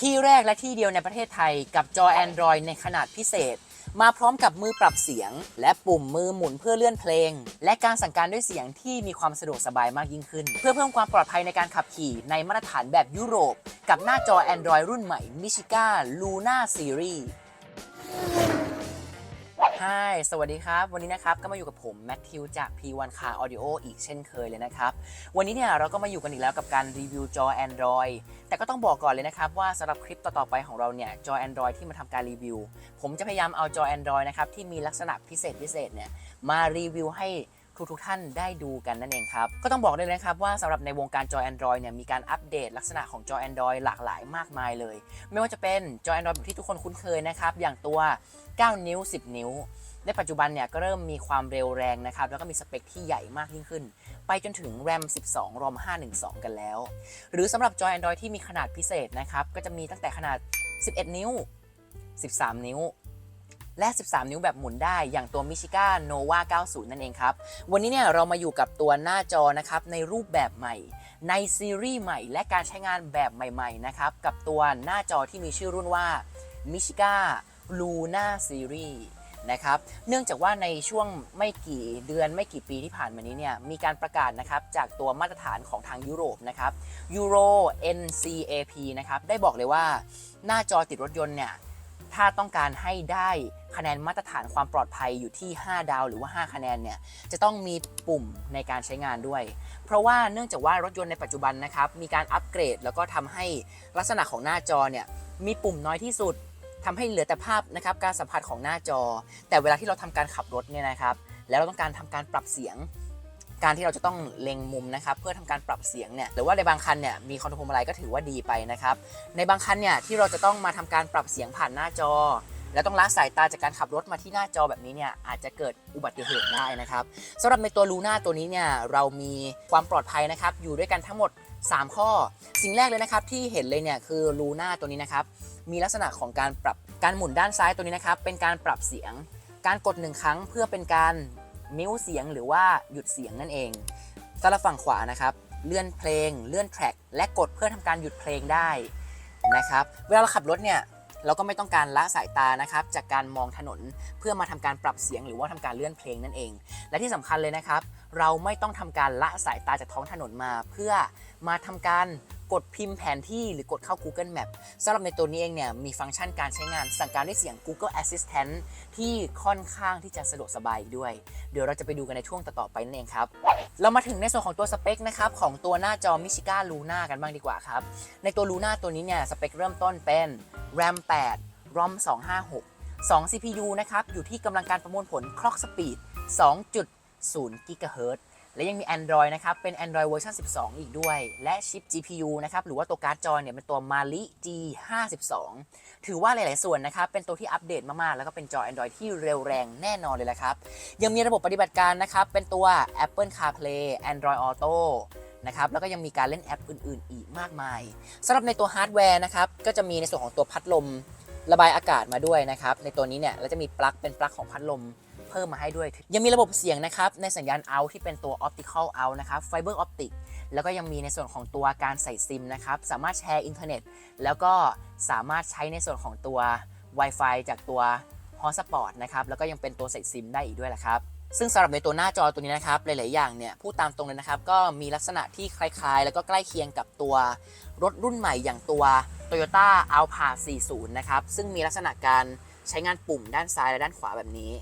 ที่แรกและที่เดียวในประเทศไทยกับจอ Android ในขนาดพิเศษ มาพร้อมกับมือปรับเสียง และปุ่มมือหมุนเพื่อเลื่อนเพลง และการสั่งการด้วยเสียงที่มีความสะดวกสบายมากยิ่งขึ้น เพื่อเพิ่มความปลอดภัยในการขับขี่ในมาตรฐานแบบยุโรป กับหน้าจอ Android รุ่นใหม่ Michiga Luna Series Hi สวัสดีครับ วันนี้นะครับก็มาอยู่กับผม แมทธิวจาก P1 Car Audio อีกเช่นเคยเลยนะครับ วันนี้เนี่ยเราก็มาอยู่กันอีกแล้วกับการรีวิวจอ Android แต่ก็ต้องบอกก่อนเลยนะครับว่าสำหรับคลิปต่อๆไปของเราเนี่ยจอ Android ที่มาทำการรีวิว ผมจะพยายามเอาจอ Android นะครับที่มีลักษณะพิเศษพิเศษเนี่ยมารีวิวให้ ทุกๆท่านได้ดูกันนั่นเองครับ ก็ต้องบอกเลยนะครับว่าสำหรับในวงการจอ Android เนี่ยมีการอัปเดตลักษณะของจอ Android หลากหลายมากมายเลย ไม่ว่าจะเป็นจอ Android แบบที่ทุกคนคุ้นเคยนะครับ อย่างตัว 9 นิ้ว 10 นิ้ว ในปัจจุบันเนี่ยก็เริ่มมีความเร็วแรงนะครับ แล้วก็มีสเปคที่ใหญ่มากยิ่งขึ้น ไปจนถึง RAM 12 ROM 512 กันแล้ว หรือสำหรับจอ Android ที่มีขนาดพิเศษนะครับก็จะมีตั้งแต่ขนาด 11 นิ้ว 13 นิ้ว และ 13 นิ้วแบบหมุนได้อย่างตัว Michiga Nova 90 นั่นเองครับ วันนี้เนี่ยเรามาอยู่กับตัวหน้าจอนะครับในรูปแบบใหม่ ในซีรีส์ใหม่ และการใช้งานแบบใหม่ๆนะครับกับตัวหน้าจอที่มีชื่อรุ่นว่า Michiga Luna Series นะครับเนื่องจากว่าในช่วงไม่กี่เดือนไม่กี่ปีที่ผ่านมานี้เนี่ยมีการประกาศนะครับจากตัวมาตรฐานของทางยุโรปนะครับ Euro NCAP นะครับได้บอกเลยว่าหน้าจอติดรถยนต์เนี่ย ถ้าต้องการให้ได้คะแนนมาตรฐานความปลอดภัยอยู่ที่ 5 ดาว หรือว่า 5 คะแนนเนี่ยจะต้องมีปุ่มในการใช้งานด้วย เพราะว่าเนื่องจากว่ารถยนต์ในปัจจุบันนะครับมีการอัปเกรดแล้วก็ทำให้ลักษณะของหน้าจอเนี่ยมีปุ่มน้อยที่สุดทำให้เหลือแต่ภาพนะครับการสัมผัสของหน้าจอ แต่เวลาที่เราทำการขับรถเนี่ยนะครับ แล้วเราต้องการทำการปรับเสียง การที่เราจะต้องเล็งมุมนะครับเพื่อทำการปรับเสียงเนี่ยหรือว่าในบางคันเนี่ยมีคอนโทรลอะไรก็ถือว่าดีไปนะครับในบางคันเนี่ยที่เราจะต้องมาทำการปรับเสียงผ่านหน้าจอ แล้วต้องละสายตาจากการขับรถมาที่หน้าจอแบบนี้เนี่ยอาจจะเกิดอุบัติเหตุได้นะครับสำหรับในตัวลูน่าตัวนี้เนี่ยเรามีความปลอดภัยนะครับอยู่ด้วยกันทั้งหมด 3 ข้อ สิ่งแรกเลยนะครับที่เห็นเลยเนี่ยคือลูน่าตัวนี้นะครับมีลักษณะของการปรับการหมุนด้านซ้ายตัวนี้นะครับเป็นการปรับเสียงการกดหนึ่งครั้งเพื่อเป็นการ มิวเสียงหรือว่าหยุดเสียงนั่นเองสำหรับฝั่งขวานะครับ เลื่อนเพลง เลื่อนแทร็กและกดเพื่อทำการหยุดเพลงได้นะครับ เวลาเราขับรถเนี่ยเราก็ไม่ต้องการละสายตานะครับ จากการมองถนนเพื่อมาทำการปรับเสียงหรือว่าทำการเลื่อนเพลงนั่นเอง และที่สำคัญเลยนะครับ เราไม่ต้องทำการละสายตาจากท้องถนนมา เพื่อมาทำการ กดพิมพ์แผนที่หรือกดเข้า Google Map สำหรับในตัวนี้เองเนี่ยมีฟังก์ชันการใช้งานสั่งการด้วยเสียง Google Assistant ที่ค่อนข้างที่จะสะดวกสบายด้วย เดี๋ยวเราจะไปดูกันในช่วงต่อๆไปนั่นเองครับ เรามาถึงในส่วนของตัวสเปคนะครับของตัวหน้าจอ Michiga Luna กันบ้างดีกว่าครับ ในตัว Luna ตัวนี้เนี่ยสเปคเริ่มต้นเป็น RAM 8 ROM 256 2 CPU นะครับ อยู่ที่กำลังการประมวลผล Clock Speed 2.0 GHz และยังมี Android นะครับ เป็น Android เวอร์ชัน12 อีกด้วย และชิป GPU นะครับ หรือว่าตัวการ์ดจอเนี่ย เป็นตัว Mali G52 ถือว่าหลาย ๆ ส่วนนะครับ เป็นตัวที่อัปเดตมาก ๆ แล้วก็เป็นจอ Android ที่เร็วแรงแน่นอนเลยละครับ ยังมีระบบปฏิบัติการนะครับ เป็นตัว Apple CarPlay Android Auto นะครับแล้วก็ยังมีการเล่นแอปอื่น ๆ อีกมากมายสำหรับในตัวฮาร์ดแวร์นะครับ ก็จะมีในส่วนของตัวพัดลมระบายอากาศมาด้วยนะครับ ในตัวนี้เนี่ยเราจะมีปลั๊กเป็นปลั๊กของพัดลม พิ่มมาให้ด้วย ยังมีระบบเสียงนะครับ ในสัญญาณ out ที่เป็นตัว optical out นะครับ fiber optic แล้วก็ยังมีในส่วนของตัวการใส่ซิมนะครับ สามารถแชร์อินเทอร์เน็ต แล้วก็สามารถใช้ในส่วนของตัว Wi-Fi จากตัว hotspot นะครับ แล้วก็ยังเป็นตัวใส่ซิมได้อีกด้วยละครับซึ่งสำหรับในตัวหน้าจอตัวนี้นะครับ หลาย ๆ อย่างเนี่ยพูดตามตรงเลยนะครับ ก็มีลักษณะที่คล้าย ๆ แล้วก็ใกล้เคียงกับตัวรถรุ่นใหม่อย่างตัว Toyota Alphard 40 นะครับ ซึ่งมีลักษณะการใช้งานปุ่มด้านซ้ายและด้านขวาแบบนี้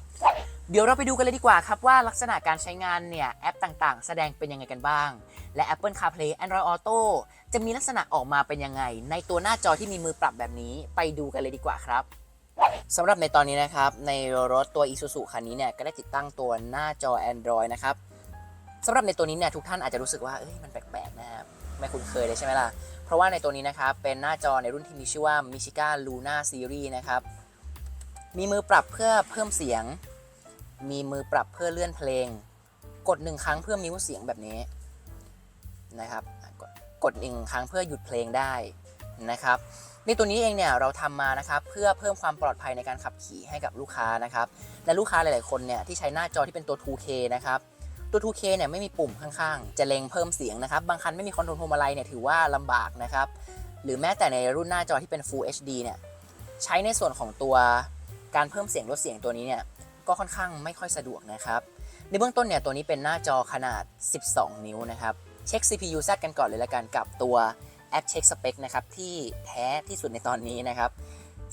เดี๋ยวเราไปดูกันเลยดีกว่าครับว่าลักษณะการใช้งานเนี่ยแอปต่างๆ แสดงเป็นยังไงกันบ้าง และ Apple CarPlay Android Auto จะมีลักษณะออกมาเป็นยังไง ในตัวหน้าจอที่มีมือปรับแบบนี้ไปดูกันเลยดีกว่าครับสำหรับในตอนนี้นะครับ ในรถตัว Isuzu คันนี้เนี่ยก็ได้ติดตั้งตัวหน้าจอ Android นะครับสำหรับในตัวนี้เนี่ยทุกท่านอาจจะรู้สึกว่าเอ้ยมันแปลกๆนะครับไม่คุ้นเคยเลยใช่ไหมล่ะ เพราะว่าในตัวนี้นะครับ เป็นหน้าจอในรุ่นที่มีชื่อว่า Michiga Luna Series นะครับมีมือปรับเพื่อเพิ่มเสียง มีมือปรับเพื่อเลื่อนเพลง กดหนึ่งครั้งเพื่อมิวเสียงแบบนี้นะครับ กดหนึ่งครั้งเพื่อหยุดเพลงได้นะครับในตัวนี้เองเนี่ยเราทำมานะครับเพื่อเพิ่มความปลอดภัยในการขับขี่ให้กับลูกค้านะครับและลูกค้าหลาย ๆ คนเนี่ยที่ใช้หน้าจอที่เป็นตัว 2K นะครับตัว 2K เนี่ยไม่มีปุ่มข้างๆ จะเล็งเพิ่มเสียงนะครับ บางคันไม่มีคอนโทรลพวงมาลัยเนี่ยถือว่าลำบากนะครับ หรือแม้แต่ในรุ่นหน้าจอที่เป็น Full HD เนี่ยใช้ในส่วนของตัวการเพิ่มเสียงลดเสียงตัวนี้เนี่ย ก็ค่อนข้างไม่ค่อยสะดวกนะครับ ในเบื้องต้นเนี่ยตัวนี้เป็นหน้าจอขนาด 12 นิ้วนะครับเช็ค CPU Z กันก่อนเลยละกันกับตัวแอปเช็คสเปคนะครับที่แท้ที่สุดในตอนนี้นะครับ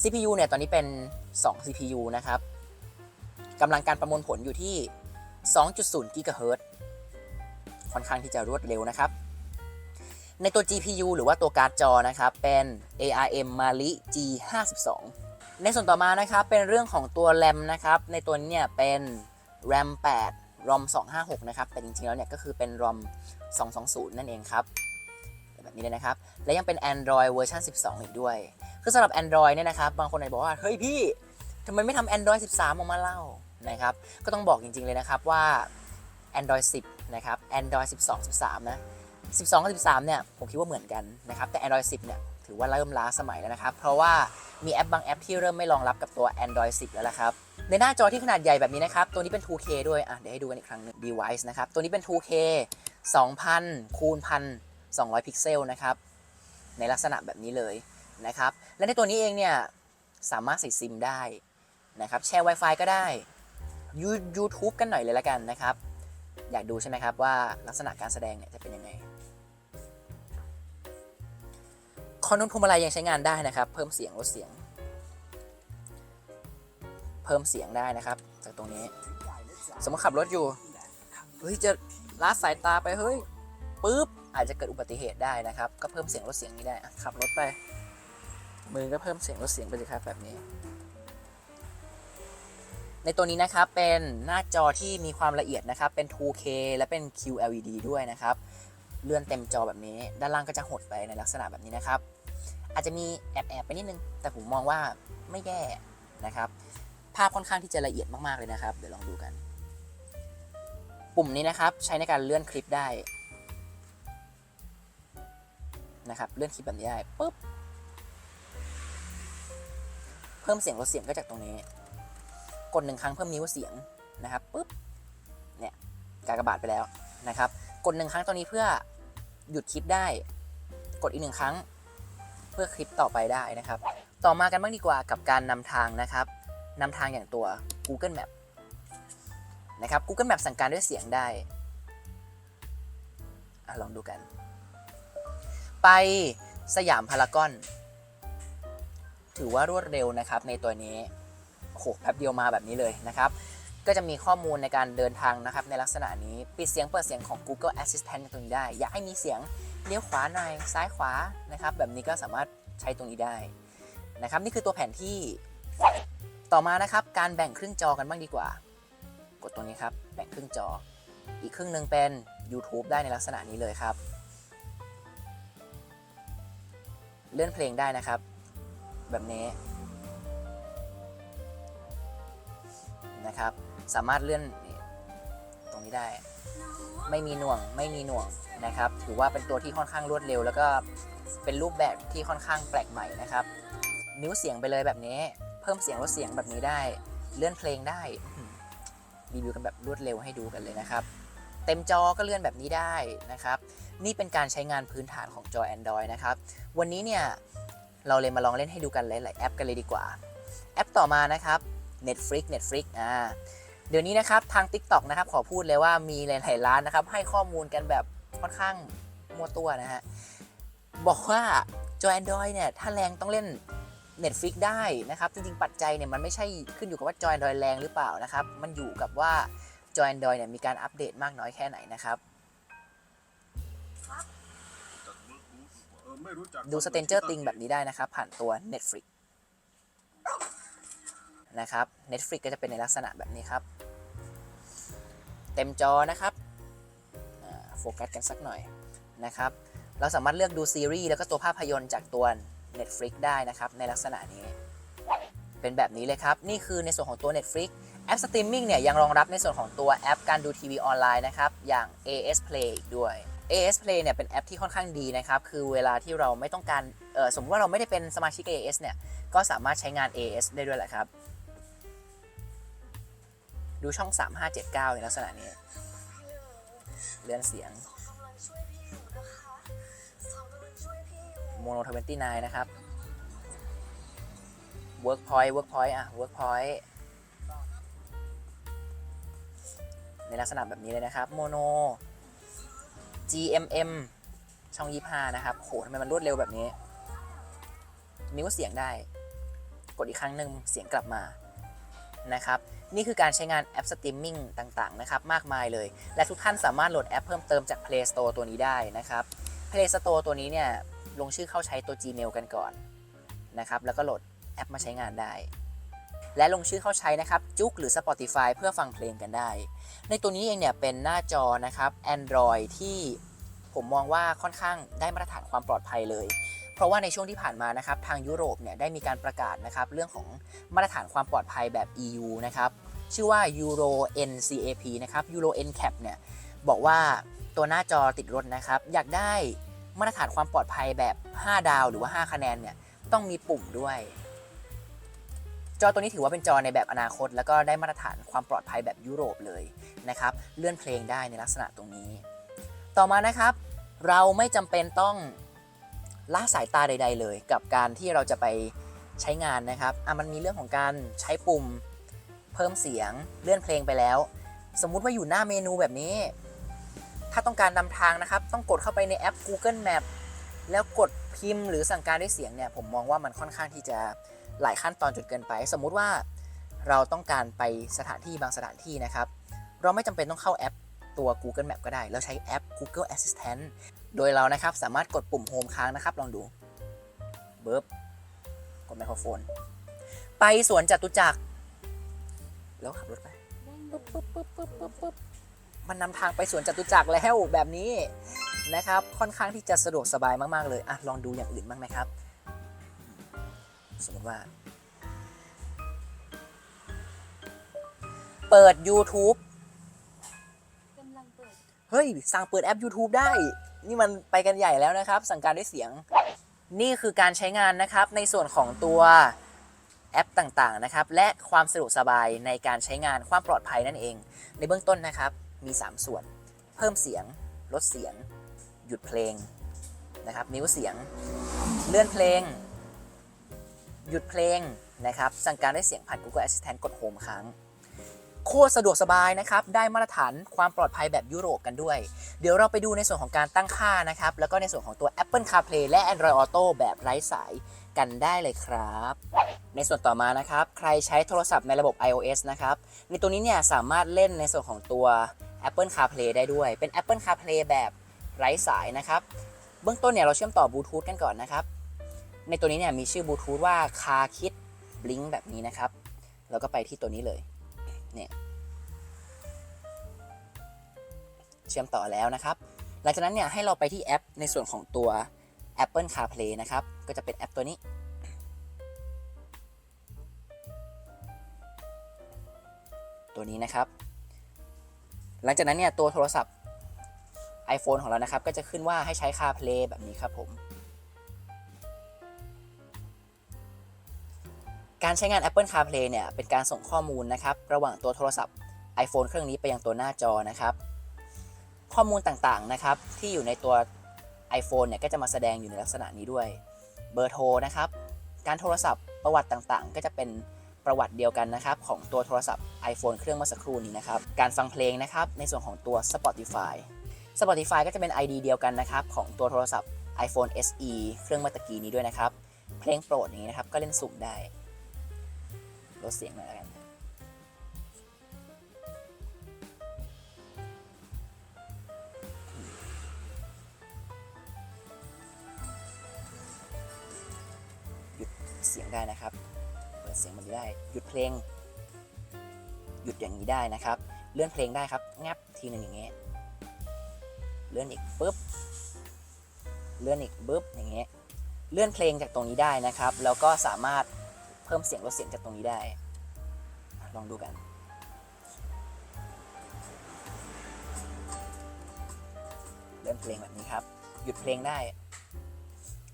CPU เนี่ยตอนนี้เป็น 2 CPU นะครับกำลังการประมวลผลอยู่ที่ 2.0 GHz ค่อนข้างที่จะรวดเร็วนะครับ ในตัว GPU หรือว่าตัวการ์ดจอนะครับ เป็น ARM Mali G52 ในส่วนต่อมานะครับเป็นเรื่องของตัว RAM นะครับในตัวนี้เนี่ยเป็น RAM 8 ROM 256 นะครับ แต่จริงๆแล้วเนี่ยก็คือเป็น ROM 220 นั่นเองครับแบบนี้เลยนะครับ และยังเป็น Android เวอร์ชัน12 อีกด้วย คือสำหรับ Android เนี่ยนะครับ บางคนอาจจะบอกว่า เฮ้ยพี่ทำไมไม่ทำ Android 13 ออกมาเล่านะครับ ก็ต้องบอกจริงๆเลยนะครับว่า Android 10 นะครับ Android 12 13 นะ 12 กับ 13 เนี่ย ผมคิดว่าเหมือนกันนะครับ แต่ Android 10 เนี่ย ถือว่าเริ่มล้าสมัยแล้วนะครับ เพราะว่ามีแอปบางแอปที่เริ่มไม่รองรับกับตัว Android 10 แล้วละครับ ในหน้าจอที่ขนาดใหญ่แบบนี้นะครับ ตัวนี้เป็น 2K ด้วยอะเดี๋ยวให้ดูกันอีกครั้งหนึง device นะครับ ตัวนี้เป็น 2K 2,000คูณ1,200 พิกเซลนะครับ ในลักษณะแบบนี้เลยนะครับ และในตัวนี้เองเนี่ยสามารถใส่ซิมได้นะครับแชร์ Wi-Fi ก็ได้ยู YouTube กันหน่อยเลยละกันนะครับ อยากดูใช่ไหมครับว่าลักษณะการแสดงเนี่ยจะเป็นยังไง อนโทรลพวงมาลัยยังใช้งานได้นะครับ เพิ่มเสียงลดเสียง เพิ่มเสียงได้นะครับ จากตรงนี้ สมมติขับรถอยู่เฮ้ยจะละสายตาไปเฮ้ยปุ๊บอาจจะเกิดอุบัติเหตุได้นะครับ ก็เพิ่มเสียงลดเสียงนี้ได้ขับรถไป มือก็เพิ่มเสียงลดเสียงไปเลยครับแบบนี้ ในตัวนี้นะครับเป็นหน้าจอที่มีความละเอียดนะครับ เป็น 2K และเป็น QLED ด้วยนะครับ เลื่อนเต็มจอแบบนี้ ด้านล่างก็จะหดไปในลักษณะแบบนี้นะครับ อาจจะมีแอบแอบไปนิดนึง แต่ผมมองว่าไม่แย่นะครับ ภาพค่อนข้างที่จะละเอียดมากๆเลยนะครับ เดี๋ยวลองดูกัน ปุ่มนี้นะครับใช้ในการเลื่อนคลิปได้นะครับเลื่อนคลิปแบบนี้ได้ปุ๊บเพิ่มเสียงลดเสียงก็จากตรงนี้ กดหนึ่งครั้งเพิ่มนิ้วเสียงนะครับปุ๊บเนี่ยกากบาทไปแล้วนะครับ กดหนึ่งครั้งตรงนี้เพื่อหยุดคลิปได้ กดอีกหนึ่งครั้ง เพื่อคลิปต่อไปได้นะครับ ต่อมากันบ้างดีกว่ากับการนำทางนะครับนำทางอย่างตัว Google Map นะครับ Google Map สั่งการด้วยเสียงได้อลองดูกัน ไปสยามพารากอน ถือว่ารวดเร็วนะครับในตัวนี้โอ้โหแป๊บเดียวมาแบบนี้เลยนะครับ ก็จะมีข้อมูลในการเดินทางนะครับในลักษณะนี้ ปิดเสียงเปิดเสียงของ Google Assistant ตรงนี้ได้ อยากให้มีเสียง เลี้ยวขวาหน่อยซ้ายขวานะครับ แบบนี้ก็สามารถใช้ตรงนี้ได้นะครับ นี่คือตัวแผนที่ต่อมานะครับ การแบ่งครึ่งจอกันบ้างดีกว่า กดตรงนี้ครับแบ่งครึ่งจอ อีกครึ่งหนึ่งเป็น YouTube ได้ในลักษณะนี้เลยครับ เลื่อนเพลงได้นะครับ แบบนี้นะครับ สามารถเลื่อนตรงนี้ได้ ไม่มีหน่วงไม่มีหน่วงนะครับ ถือว่าเป็นตัวที่ค่อนข้างรวดเร็ว แล้วก็เป็นรูปแบบที่ค่อนข้างแปลกใหม่นะครับ นิ้วเสียงไปเลยแบบนี้ เพิ่มเสียงลดเสียงแบบนี้ได้ เลื่อนเพลงได้รีวิวกันแบบรวดเร็วให้ดูกันเลยนะครับ เต็มจอก็เลื่อนแบบนี้ได้นะครับ นี่เป็นการใช้งานพื้นฐานของจอ Android นะครับ วันนี้เนี่ยเราเลยมาลองเล่นให้ดูกันหลาย ๆ แอปกันเลยดีกว่า แอปต่อมานะครับ Netflix Netflix อ่า เดี๋ยวนี้นะครับทาง TikTok นะครับขอพูดเลยว่ามีหลายๆร้านนะครับ ให้ข้อมูลกันแบบค่อนข้างมั่วตัวนะฮะบอกว่าจอ Android เนี่ยถ้าแรงต้องเล่น Netflix ได้นะครับ จริงๆ ปัจจัยเนี่ยมันไม่ใช่ขึ้นอยู่กับว่าจอ Android แรงหรือเปล่านะครับ มันอยู่กับว่าจอ Android เนี่ยมีการอัปเดตมากน้อยแค่ไหนนะครับ ดู Stranger Things แบบนี้ได้นะครับ ผ่านตัว Netflix นะครับ Netflix ก็จะเป็นในลักษณะแบบนี้ครับ เต็มจอนะครับโฟกัสกันสักหน่อยนะครับ เราสามารถเลือกดูซีรีส์แล้วก็ตัวภาพยนตร์จากตัว Netflix ได้นะครับ ในลักษณะนี้ เป็นแบบนี้เลยครับ นี่คือในส่วนของตัว Netflix แอปสตรีมมิ่งเนี่ยยังรองรับในส่วนของตัวแอปการดูทีวีออนไลน์นะครับอย่าง AS Play อีกด้วย AS Play เนี่ยเป็นแอปที่ค่อนข้างดีนะครับ คือเวลาที่เราไม่ต้องการสมมติว่าเราไม่ได้เป็นสมาชิก AS เนี่ย ก็สามารถใช้งาน AS ได้ด้วยแหละครับ ดูช่อง 3579 ในลักษณะนี้ เลื่อนเสียงโมโนทเวนตี้นนะครับ Workpoint Workpoint อะ Workpoint ในลักษณะแบบนี้เลยนะครับโมโน GMM ช่อง 25 นะครับโหทำไมมันรวดเร็วแบบนี้นิ้วเสียงได้ กดอีกครั้งหนึ่งเสียงกลับมานะครับ นี่คือการใช้งานแอปสตรีมมิ่งต่างๆนะครับมากมายเลย และทุกท่านสามารถโหลดแอปเพิ่มเติมจาก Play Store ตัวนี้ได้นะครับ Play Store ตัวนี้เนี่ยลงชื่อเข้าใช้ตัว Gmail กันก่อนนะครับแล้วก็โหลดแอปมาใช้งานได้ และลงชื่อเข้าใช้นะครับจุกหรือ Spotify เพื่อฟังเพลงกันได้ ในตัวนี้เองเนี่ยเป็นหน้าจอนะครับ Android ที่ผมมองว่าค่อนข้างได้มาตรฐานความปลอดภัยเลย เพราะว่าในช่วงที่ผ่านมานะครับทางยุโรปเนี่ยได้มีการประกาศนะครับเรื่องของมาตรฐานความปลอดภัยแบบ EU นะครับชื่อว่า Euro NCAP นะครับ Euro NCAP เนี่ยบอกว่าตัวหน้าจอติดรถนะครับ อยากได้มาตรฐานความปลอดภัยแบบ 5 ดาวหรือว่า 5 คะแนนเนี่ยต้องมีปุ่มด้วย จอตัวนี้ถือว่าเป็นจอในแบบอนาคต แล้วก็ได้มาตรฐานความปลอดภัยแบบยุโรปเลยนะครับเลื่อนเพลงได้ในลักษณะตรงนี้ ต่อมานะครับ เราไม่จำเป็นต้อง ละสายตาใด ๆ เลยกับการที่เราจะไปใช้งานนะครับอะมันมีเรื่องของการใช้ปุ่มเพิ่มเสียงเลื่อนเพลงไปแล้ว สมมุติว่าอยู่หน้าเมนูแบบนี้ ถ้าต้องการนำทางนะครับ ต้องกดเข้าไปในแอป Google Map แล้วกดพิมพ์หรือสั่งการด้วยเสียงเนี่ยผมมองว่ามันค่อนข้างที่จะหลายขั้นตอนจนเกินไป สมมุติว่าเราต้องการไปสถานที่บางสถานที่นะครับ เราไม่จำเป็นต้องเข้าแอปตัว Google Map ก็ได้แล้วใช้แอป Google Assistant โดยเรานะครับสามารถกดปุ่มโฮมค้างนะครับ ลองดูเบิร์บกดไมโครโฟน ไปสวนจตุจักร แล้วขับรถไปปุ๊บปุ๊บปุ๊บปุ๊บปุ๊บปุ๊บมันนำทางไปสวนจตุจักรแล้วแบบนี้นะครับ ค่อนข้างที่จะสะดวกสบายมาก ๆ เลยอะลองดูอย่างอื่นบ้างไหมครับ สมมติว่า เปิด YouTube กำลังเปิดเฮ้ย สั่งเปิดแอป YouTube ได้ นี่มันไปกันใหญ่แล้วนะครับ สั่งการด้วยเสียง นี่คือการใช้งานนะครับในส่วนของตัวแอปต่างๆนะครับ และความสะดวกสบายในการใช้งานความปลอดภัยนั่นเอง ในเบื้องต้นนะครับมี 3 ส่วน เพิ่มเสียง ลดเสียง หยุดเพลงนะครับ นิ้วเสียง เลื่อนเพลง หยุดเพลงนะครับ สั่งการด้วยเสียงผ่าน Google Assistant กดโฮมค้าง โคตรสะดวกสบายนะครับ ได้มาตรฐานความปลอดภัยแบบยุโรปกันด้วย เดี๋ยวเราไปดูในส่วนของการตั้งค่านะครับ แล้วก็ในส่วนของตัว Apple CarPlay และ Android Auto แบบไร้สายกันได้เลยครับ ในส่วนต่อมานะครับ ใครใช้โทรศัพท์ในระบบ iOS นะครับ ในตัวนี้เนี่ยสามารถเล่นในส่วนของตัว Apple CarPlay ได้ด้วย เป็น Apple CarPlay แบบไร้สายนะครับ เบื้องต้นเนี่ยเราเชื่อมต่อบลูทูธกันก่อนนะครับ ในตัวนี้เนี่ยมีชื่อบลูทูธว่า CarKit Blink แบบนี้นะครับ แล้วก็ไปที่ตัวนี้เลย เนี่ยเชื่อมต่อแล้วนะครับ หลังจากนั้นเนี่ยให้เราไปที่แอปในส่วนของตัว Apple CarPlay นะครับ ก็จะเป็นแอปตัวนี้ ตัวนี้นะครับ หลังจากนั้นเนี่ยตัวโทรศัพท์ iPhone ของเรานะครับ ก็จะขึ้นว่าให้ใช้ CarPlay แบบนี้ครับผม การใช้งาน Apple CarPlay เนี่ยเป็นการส่งข้อมูลนะครับระหว่างตัวโทรศัพท์ iPhone เครื่องนี้ไปยังตัวหน้าจอนะครับข้อมูลต่างๆนะครับที่อยู่ในตัว iPhone เนี่ยก็จะมาแสดงอยู่ในลักษณะนี้ด้วย เบอร์โทรนะครับ การโทรศัพท์ประวัติต่างๆ ก็จะเป็นประวัติเดียวกันนะครับของตัวโทรศัพท์ iPhone เครื่องเมื่อสักครู่นี้นะครับ การฟังเพลงนะครับในส่วนของตัว Spotify Spotify ก็จะเป็น ID เดียวกันนะครับของตัวโทรศัพท์ iPhone SE เครื่องเมื่อตะกี้นี้ด้วยนะครับ เพลงโปรดอย่างนี้นะครับก็เล่นสุ่มได้ ลดเสียงหน่อยแล้วกันหยุดเสียงได้นะครับ เปิดเสียงมันได้ หยุดเพลง หยุดอย่างนี้ได้นะครับ เลื่อนเพลงได้ครับงับทีหนึ่งอย่างเงี้ย เลื่อนอีกปุ๊บ เลื่อนอีกปุ๊บอย่างเงี้ย เลื่อนเพลงจากตรงนี้ได้นะครับ แล้วก็สามารถ พิ่มเสียงลดเสียงจากตรงนี้ได้ ลองดูกันเลื่อนเพลงแบบนี้ครับ หยุดเพลงได้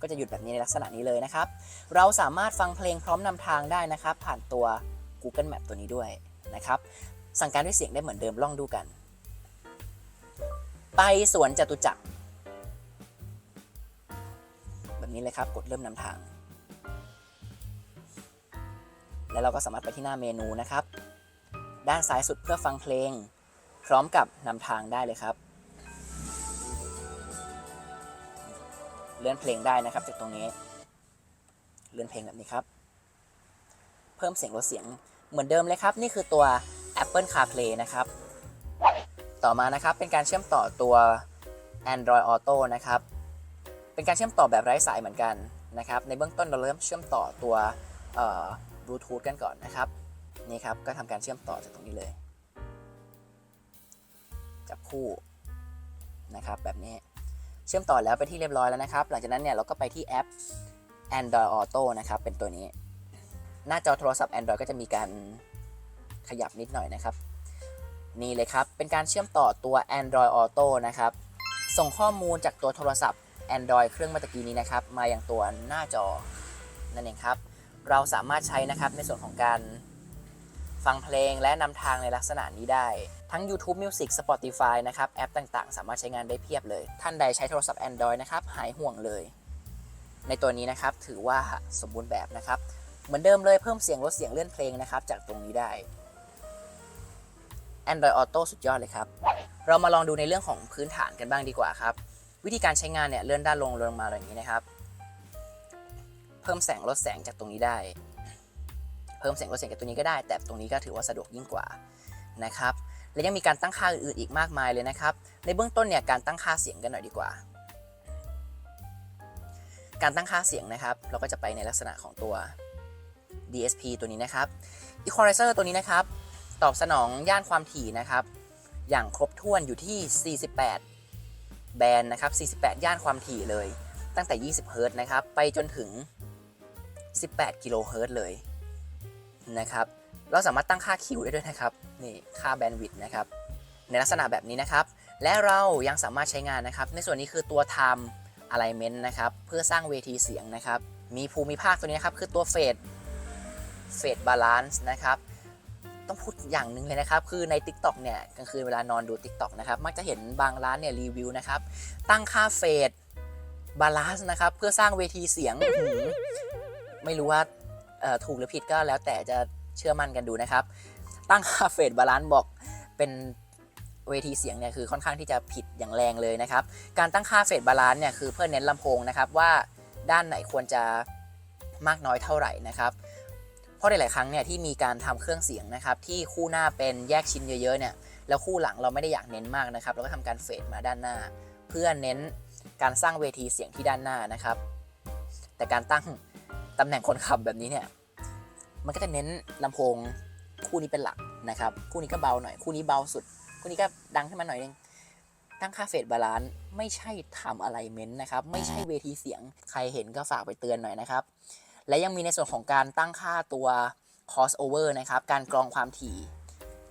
ก็จะหยุดแบบนี้ในลักษณะนี้เลยนะครับ เราสามารถฟังเพลงพร้อมนำทางได้นะครับ ผ่านตัว Google Map ตัวนี้ด้วยนะครับ สั่งการด้วยเสียงได้เหมือนเดิมลองดูกัน ไปสวนจตุจักร แบแบบนี้เลยครับ กดเริ่มนำทาง แล้วเราก็สามารถไปที่หน้าเมนูนะครับ ด้านซ้ายสุดเพื่อฟังเพลง พร้อมกับนำทางได้เลยครับ เลื่อนเพลงได้นะครับจากตรงนี้ เลื่อนเพลงแบบนี้ครับ เพิ่มเสียงลดเสียงเหมือนเดิมเลยครับ นี่คือตัว Apple CarPlay นะครับ ต่อมานะครับเป็นการเชื่อมต่อตัว Android Auto นะครับ เป็นการเชื่อมต่อแบบไร้สายเหมือนกันนะครับ ในเบื้องต้นเราเริ่มเชื่อมต่อตัว บลูทูธกันก่อนนะครับ นี่ครับ ก็ทำการเชื่อมต่อจากตรงนี้เลย จับคู่นะครับแบบนี้ เชื่อมต่อแล้วไปนที่เรียบร้อยแล้วนะครับ หลังจากนั้นเนี่ยเราก็ไปที่แอป Android Auto นะครับ เป็นตัวนี้ หน้าจอโทรศัพท์ Android ก็จะมีการขยับนิดหน่อยนะครับ นี่เลยครับ เป็นการเชื่อมต่อตัว Android Auto นะครับ ส่งข้อมูลจากตัวโทรศัพท์ Android เครื่องเมื่อตะกี้นี้นะครับ มาอย่างตัวหน้าจอนั่นเองครับ เราสามารถใช้นะครับในส่วนของการฟังเพลงและนำทางในลักษณะนี้ได้ ทั้ง YouTube Music Spotify นะครับ แอปต่างๆ สามารถใช้งานได้เพียบเลย ท่านใดใช้โทรศัพท์ Android นะครับ หายห่วงเลย ในตัวนี้นะครับ ถือว่าสมบูรณ์แบบนะครับ เหมือนเดิมเลยเพิ่มเสียงลดเสียงเลื่อนเพลงนะครับ จากตรงนี้ได้ Android Auto สุดยอดเลยครับ เรามาลองดูในเรื่องของพื้นฐานกันบ้างดีกว่าครับ วิธีการใช้งานเนี่ยเลื่อนด้านลงลงมาอย่างนี้นะครับ พิ่มแสงลดแสงจากตรงนี้ได้ เพิ่มแสงลดแสงจากตรงนี้ก็ได้ แต่ตรงนี้ก็ถือว่าสะดวกยิ่งกว่านะครับและยังมีการตั้งค่าอื่นๆอีกมากมายเลยนะครับ ในเบื้องต้นเนี่ยการตั้งค่าเสียงกันหน่อยดีกว่า การตั้งค่าเสียงนะครับ เราก็จะไปในลักษณะของตัว DSP ตัวนี้นะครับ Equalizer ตัวนี้นะครับ ตอบสนองย่านความถี่นะครับ อย่างครบถ้วนอยู่ที่ 48 แบนด์นะครับ 48 ย่านความถี่เลย ตั้งแต่ 20 เฮิรตซ์นะครับ ไปจนถึง 18กิโลเฮิรตซ์เลยนะครับ เราสามารถตั้งค่า Q ได้ด้วยนะครับ นี่ค่าแบนด์วิดต์นะครับ ในลักษณะแบบนี้นะครับ และเรายังสามารถใช้งานนะครับ ในส่วนนี้คือตัว Time Alignment นะครับ เพื่อสร้างเวทีเสียงนะครับ มีภูมิภาคตัวนี้นะครับ คือตัวเฟดเฟดบาลานซ์นะครับ ต้องพูดอย่างหนึ่งเลยนะครับ คือใน TikTok เนี่ย กลางคืนเวลานอนดู TikTok นะครับ มักจะเห็นบางร้านเนี่ยรีวิวนะครับ ตั้งค่าเฟดบาลานซ์นะครับ เพื่อสร้างเวทีเสียง ไม่รู้ว่าถูกหรือผิดก็แล้วแต่จะเชื่อมั่นกันดูนะครับ ตั้งค่าเฟดบาลานซ์บอกเป็นเวทีเสียงเนี่ยคือค่อนข้างที่จะผิดอย่างแรงเลยนะครับ การตั้งค่าเฟดบาลานซ์เนี่ยคือเพื่อเน้นลำโพงนะครับว่าด้านไหนควรจะมากน้อยเท่าไหร่นะครับ เพราะหลาย ๆ ครั้งเนี่ยที่มีการทำเครื่องเสียงนะครับที่คู่หน้าเป็นแยกชิ้นเยอะ ๆ เนี่ยแล้วคู่หลังเราไม่ได้อยากเน้นมากนะครับเราก็ทำการเฟดมาด้านหน้า เพื่อเน้นการสร้างเวทีเสียงที่ด้านหน้านะครับ แต่การตั้ง ตำแหน่งคนขับแบบนี้เนี่ย มันก็จะเน้นลำโพงคู่นี้เป็นหลักนะครับ คู่นี้ก็เบาหน่อย คู่นี้เบาสุด คู่นี้ก็ดังขึ้นมาหน่อยนึง ตั้งค่าเฟดบาลานซ์ไม่ใช่ทำอะไรเม้นนะครับ ไม่ใช่เวทีเสียง ใครเห็นก็ฝากไปเตือนหน่อยนะครับ และยังมีในส่วนของการตั้งค่าตัว crossover นะครับ การกรองความถี่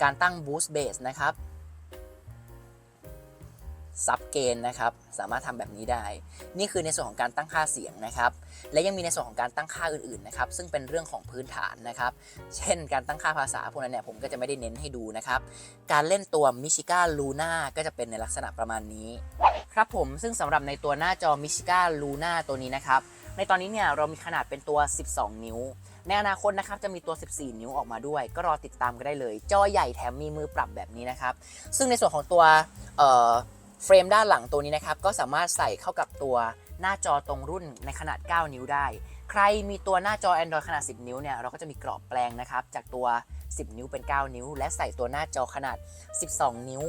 การตั้ง boost bass นะครับ ซับเกนนะครับ สามารถทำแบบนี้ได้ นี่คือในส่วนของการตั้งค่าเสียงนะครับ และยังมีในส่วนของการตั้งค่าอื่นๆนะครับ ซึ่งเป็นเรื่องของพื้นฐานนะครับ เช่น การตั้งค่าภาษาพวกนั้นเนี่ยผมก็จะไม่ได้เน้นให้ดูนะครับ การเล่นตัว m i c h i g a Luna ก็จะเป็นในลักษณะประมาณนี้ครับผมซึ่งสำหรับในตัวหน้าจอ m i c h i g a Luna ตัวนี้นะครับ ในตอนนี้เนี่ยเรามีขนาดเป็นตัว 12 นิ้วในอนาคตนะครับจะมีตัว 14 นิ้วออกมาด้วย ก็รอติดตามกันได้เลย จอใหญ่แถมมีมือปรับแบบนี้นะครับ ซึ่งในส่วนของตัว เฟรมด้านหลังตัวนี้นะครับก็สามารถใส่เข้ากับตัวหน้าจอตรงรุ่นในขนาด 9 นิ้วได้ ใครมีตัวหน้าจอ Android ขนาด 10 นิ้วเนี่ยเราก็จะมีกรอบแปลงนะครับจากตัว 10 นิ้วเป็น 9 นิ้ว และใส่ตัวหน้าจอขนาด 12 นิ้ว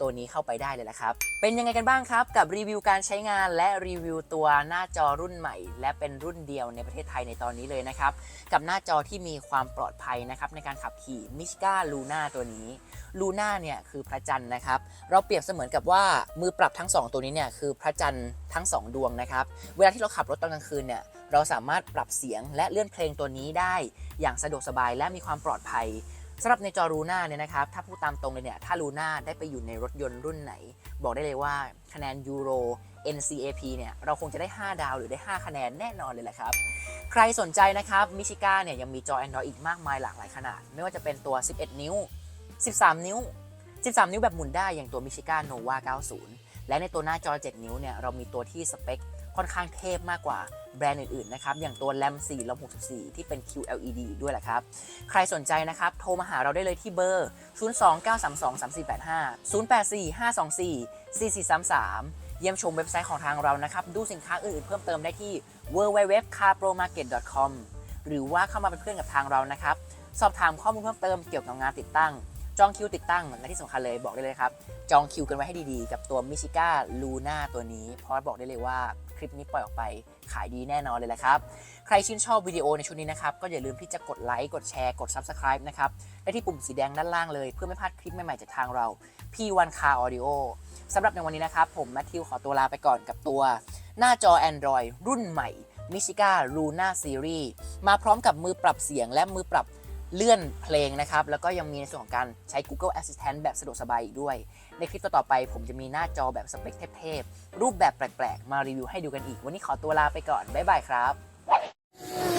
ตัวนี้เข้าไปได้เลยละครับ เป็นยังไงกันบ้างครับ กับรีวิวการใช้งานและรีวิวตัวหน้าจอรุ่นใหม่ และเป็นรุ่นเดียวในประเทศไทยในตอนนี้เลยนะครับ กับหน้าจอที่มีความปลอดภัยนะครับในการขับขี่ m i ช g a Luna ตัวนี้ลูน่าเนี่ยคือพระจันทร์นะครับ เราเปรียบเสมือนกับว่ามือปรับทั้ง 2 ตัวนี้เนี่ยคือพระจันทร์ทั้ง 2 ดวงนะครับ เวลาที่เราขับรถตอนกลางคืนเนี่ยเราสามารถปรับเสียงและเลื่อนเพลงตัวนี้ได้อย่างสะดวกสบายและมีความปลอดภัย สำหรับในจอลูน่าเนี่ยนะครับ ถ้าพูดตามตรงเลยเนี่ย ถ้าลูน่าได้ไปอยู่ในรถยนต์รุ่นไหน บอกได้เลยว่าคะแนนยูโร NCAP เนี่ย เราคงจะได้ 5 ดาวหรือได้ 5 คะแนนแน่นอนเลยแหละครับ ใครสนใจนะครับมิชิก้าเนี่ยยังมีจอ Android อีกมากมายหลากหลายขนาด ไม่ว่าจะเป็นตัว 11 นิ้ว 13 นิ้ว 13 นิ้วแบบหมุนได้อย่างตัวมิชิก้าโนวา90 และในตัวหน้าจอ 7 นิ้วเนี่ยเรามีตัวที่สเปค ค่อนข้างเทพมากกว่าแบรนด์อื่นๆนะครับอย่างตัว RAM 4 RAM 64 ที่เป็น QLED ด้วยแหละครับ ใครสนใจนะครับ โทรมาหาเราได้เลยที่เบอร์ 029323485 0845244433เยี่ยมชมเว็บไซต์ของทางเรานะครับ ดูสินค้าอื่นๆเพิ่มเติมได้ที่ www.carpromarket.com หรือว่าเข้ามาเป็นเพื่อนกับทางเรานะครับ สอบถามข้อมูลเพิ่มเติมเกี่ยวกับงานติดตั้ง จองคิวติดตั้งและที่สำคัญเลยบอกได้เลยครับ จองคิวกันไว้ให้ดีๆ กับตัวมิชิก้าลูน่าตัวนี้ เพราะบอกได้เลยว่าคลิปนี้ปล่อยออกไปขายดีแน่นอนเลยแหละครับ ใครชื่นชอบวิดีโอในชุดนี้นะครับ ก็อย่าลืมที่จะกดไลค์กดแชร์กด Subscribe นะครับและที่ปุ่มสีแดงด้านล่างเลยเพื่อไม่พลาดคลิปใหม่ๆจากทางเรา P1 Car Audio สำหรับในวันนี้นะครับ ผมแมทธิวขอตัวลาไปก่อนกับตัว หน้าจอ Android รุ่นใหม่ m i c h i g a Luna Series มาพร้อมกับมือปรับเสียงและมือปรับ เลื่อนเพลงนะครับ แล้วก็ยังมีในส่วนของการใช้ Google Assistant แบบสะดวกสบายอีกด้วย ในคลิปต่อๆไปผมจะมีหน้าจอแบบสเปคเทพๆรูปแบบแปลกๆ มารีวิวให้ดูกันอีก วันนี้ขอตัวลาไปก่อน บ๊ายบายครับ